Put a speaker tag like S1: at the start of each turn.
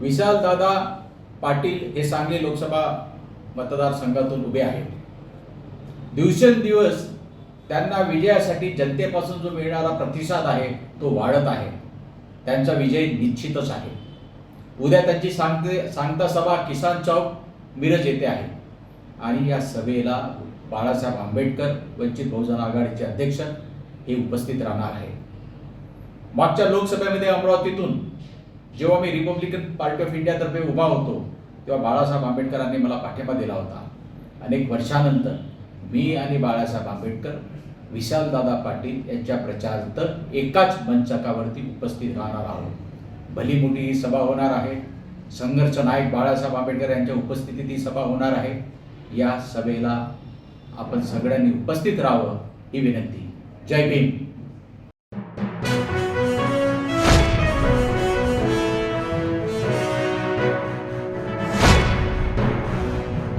S1: विशालदादा पाटील हे सांगली लोकसभा मतदारसंघातून उभे आहेत. दिवसेंदिवस त्यांना विजयासाठी जनतेपासून जो मिळणारा प्रतिसाद आहे तो वाढत आहे. त्यांचा विजय निश्चितच आहे. उद्या त्यांची सांगते सांगता सभा किसान चौक मिरज येथे आहे. आणि या सभेला बाळासाहेब आंबेडकर वंचित बहुजन आघाडीचे अध्यक्ष हे उपस्थित राहणार आहे मागच्या लोकसभेमध्ये अमरावतीतून जेव्हा मी रिपब्लिकन पार्टी ऑफ इंडियातर्फे उभा होतो तेव्हा बाळासाहेब आंबेडकरांनी मला पाठिंबा दिला होता. अनेक वर्षानंतर मी आणि बाळासाहेब आंबेडकर विशालदादा पाटील यांच्या प्रचारार्थ एकाच मंचकावरती उपस्थित राहणार आहोत. भली मोठी ही सभा होणार आहे. संघर्ष नायक बाळासाहेब आंबेडकर यांच्या उपस्थितीत ही सभा होणार आहे. या सभेला आपण सगळ्यांनी उपस्थित राहावं ही विनंती. जय भीम.